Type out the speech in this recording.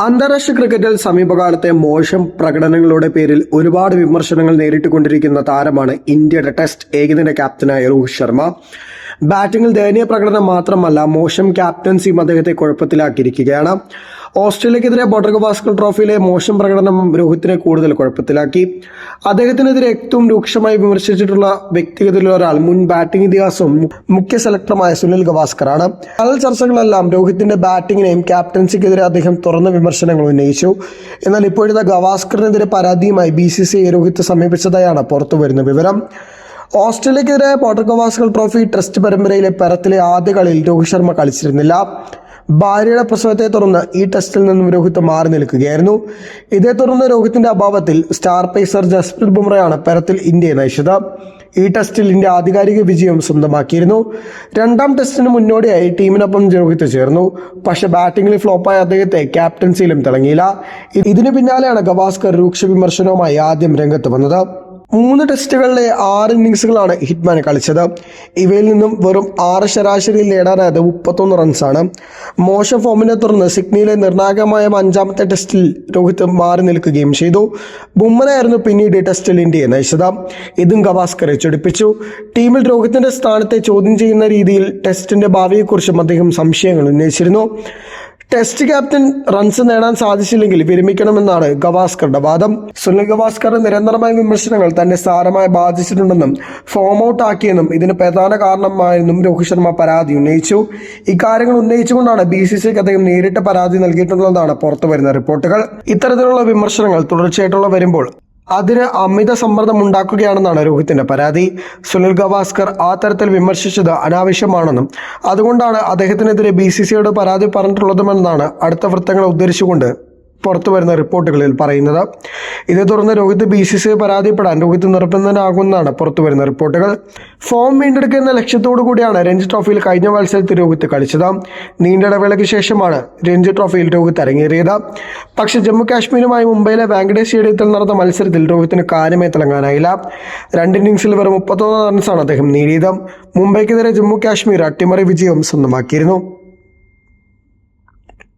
അന്താരാഷ്ട്ര ക്രിക്കറ്റിൽ സമീപകാലത്തെ മോശം പ്രകടനങ്ങളുടെ പേരിൽ ഒരുപാട് വിമർശനങ്ങൾ നേരിട്ടുകൊണ്ടിരിക്കുന്ന താരമാണ് ഇന്ത്യയുടെ ടെസ്റ്റ് ഏകദിന ക്യാപ്റ്റനായ രോഹിത് ശർമ്മ. ബാറ്റിംഗിൽ ദയനീയ പ്രകടനം മാത്രമല്ല മോശം ക്യാപ്റ്റൻസിയും അദ്ദേഹത്തെ കുഴപ്പത്തിലാക്കിയിരിക്കുകയാണ്. ഓസ്ട്രേലിയക്കെതിരെ ബോർഡർ ഗവാസ്കർ ട്രോഫിയിലെ മോശം പ്രകടനം രോഹിത്തിനെ കൂടുതൽ കുഴപ്പത്തിലാക്കി. അദ്ദേഹത്തിനെതിരെ ഏറ്റവും രൂക്ഷമായി വിമർശിച്ചിട്ടുള്ള വ്യക്തിഗതത്തിൽ ഒരാൾ മുൻ ബാറ്റിംഗ് ഇതിഹാസവും മുഖ്യ സെലക്ടറുമായ സുനിൽ ഗവാസ്കറാണ്. പല ചർച്ചകളെല്ലാം രോഹിത്തിന്റെ ബാറ്റിങ്ങിനെയും ക്യാപ്റ്റൻസിക്കെതിരെ അദ്ദേഹം തുറന്ന വിമർശനങ്ങൾ ഉന്നയിച്ചു. എന്നാൽ ഇപ്പോഴത്തെ ഗവാസ്കറിനെതിരെ പരാതിയുമായി ബി സി സി രോഹിത്ത് സമീപിച്ചതായാണ് പുറത്തുവരുന്ന വിവരം. ഓസ്ട്രേലിയക്കെതിരെ പോട്ടർ ഗവാസ്കർ ട്രോഫി ടെസ്റ്റ് പരമ്പരയിലെ പരത്തിലെ ആദ്യ കളിയിൽ രോഹിത് ശർമ്മ കളിച്ചിരുന്നില്ല. ഭാര്യയുടെ പ്രസവത്തെ തുടർന്ന് ഈ ടെസ്റ്റിൽ നിന്നും രോഹിത് മാറി നിൽക്കുകയായിരുന്നു. ഇതേ തുടർന്ന് രോഹിത്തിന്റെ അഭാവത്തിൽ സ്റ്റാർ പേസർ ജസ്പ്രീത് ബുംറയാണ് പരത്തിൽ ഇന്ത്യയെ നയിച്ചത്. ഈ ടെസ്റ്റിൽ ഇന്ത്യ ആധികാരിക വിജയം സ്വന്തമാക്കിയിരുന്നു. രണ്ടാം ടെസ്റ്റിന് മുന്നോടിയായി ടീമിനൊപ്പം രോഹിത് ചേർന്നു. പക്ഷേ ബാറ്റിംഗിൽ ഫ്ലോപ്പായ അദ്ദേഹത്തെ ക്യാപ്റ്റൻസിയിലും തിളങ്ങിയില്ല. ഇതിനു പിന്നാലെയാണ് ഗവാസ്കർ രൂക്ഷ വിമർശനവുമായി ആദ്യം രംഗത്ത് വന്നത്. മൂന്ന് ടെസ്റ്റുകളിലെ ആറ് ഇന്നിങ്സുകളാണ് ഹിറ്റ്മാൻ കളിച്ചത്. ഇവയിൽ നിന്നും വെറും ആറ് ശരാശരിയിൽ നേടാനായത് മുപ്പത്തൊന്ന് റൺസാണ്. മോശം ഫോമിനെ തുടർന്ന് സിഡ്നിയിലെ നിർണായകമായ അഞ്ചാമത്തെ ടെസ്റ്റിൽ രോഹിത് മാറി നിൽക്കുകയും ചെയ്തു. ബുമ്മനായിരുന്നു പിന്നീട് ടെസ്റ്റിൽ ഇന്ത്യയെ നയിച്ചത്. ഇതും ഗവാസ്കറെ ചൊടിപ്പിച്ചു. ടീമിൽ രോഹിത്തിന്റെ സ്ഥാനത്തെ ചോദ്യം ചെയ്യുന്ന രീതിയിൽ ടെസ്റ്റിന്റെ ഭാവിയെക്കുറിച്ചും അദ്ദേഹം സംശയങ്ങൾ ഉന്നയിച്ചിരുന്നു. ടെസ്റ്റ് ക്യാപ്റ്റൻ റൺസ് നേടാൻ സാധിച്ചില്ലെങ്കിൽ വിരമിക്കണമെന്നാണ് ഗവാസ്കറുടെ വാദം. സുനിൽ ഗവാസ്കർ നിരന്തരമായ വിമർശനങ്ങൾ തന്നെ സാരമായി ബാധിച്ചിട്ടുണ്ടെന്നും ഫോം ഔട്ട് ആക്കിയെന്നും ഇതിന് പ്രധാന കാരണമായെന്നും രോഹിത് ശർമ്മ പരാതി ഉന്നയിച്ചു. ഇക്കാര്യങ്ങൾ ഉന്നയിച്ചുകൊണ്ടാണ് ബി സി സിക്ക് അദ്ദേഹം നേരിട്ട് പരാതി നൽകിയിട്ടുള്ളതാണ് പുറത്തുവരുന്ന റിപ്പോർട്ടുകൾ. ഇത്തരത്തിലുള്ള വിമർശനങ്ങൾ തുടർച്ചയായിട്ടുള്ള വരുമ്പോൾ അതിന് അമിത സമ്മർദ്ദം ഉണ്ടാക്കുകയാണെന്നാണ് രോഹിത്തിന്റെ പരാതി. സുനിൽ ഗവാസ്കർ ആ തരത്തിൽ വിമർശിച്ചത് അനാവശ്യമാണെന്നും അതുകൊണ്ടാണ് അദ്ദേഹത്തിനെതിരെ ബി സി സിയോട് പരാതി പറഞ്ഞിട്ടുള്ളതുമെന്നാണ് അടുത്ത വൃത്തങ്ങളെ ഉദ്ധരിച്ചുകൊണ്ട് പുറത്തു വരുന്ന റിപ്പോർട്ടുകളിൽ പറയുന്നത്. ഇതേ തുടർന്ന് രോഹിത് ബി സി സി പരാതിപ്പെടാൻ രോഹിത് നിർബന്ധനാകുമെന്നാണ് പുറത്തു വരുന്ന റിപ്പോർട്ടുകൾ. ഫോം വീണ്ടെടുക്കുന്ന ലക്ഷ്യത്തോടു കൂടിയാണ് രഞ്ജി ട്രോഫിയിൽ കഴിഞ്ഞ മത്സരത്തിൽ രോഹിത് കളിച്ചത്. നീണ്ട ഇടവേളയ്ക്ക് ശേഷമാണ് രഞ്ജി ട്രോഫിയിൽ രോഹിത് അരങ്ങേറിയത്. പക്ഷേ ജമ്മു കാശ്മീരുമായി മുംബൈയിലെ വാങ്കഡേഷ് സ്റ്റേഡിയത്തിൽ നടന്ന മത്സരത്തിൽ രോഹിത്തിന് കാര്യമേ തിളങ്ങാനായില്ല. രണ്ട് ഇന്നിംഗ്സിൽ വെറും മുപ്പത്തൊന്ന് റൺസാണ് അദ്ദേഹം നേടിയത്. മുംബൈക്കെതിരെ ജമ്മു കാശ്മീർ അട്ടിമറി വിജയം സ്വന്തമാക്കിയിരുന്നു.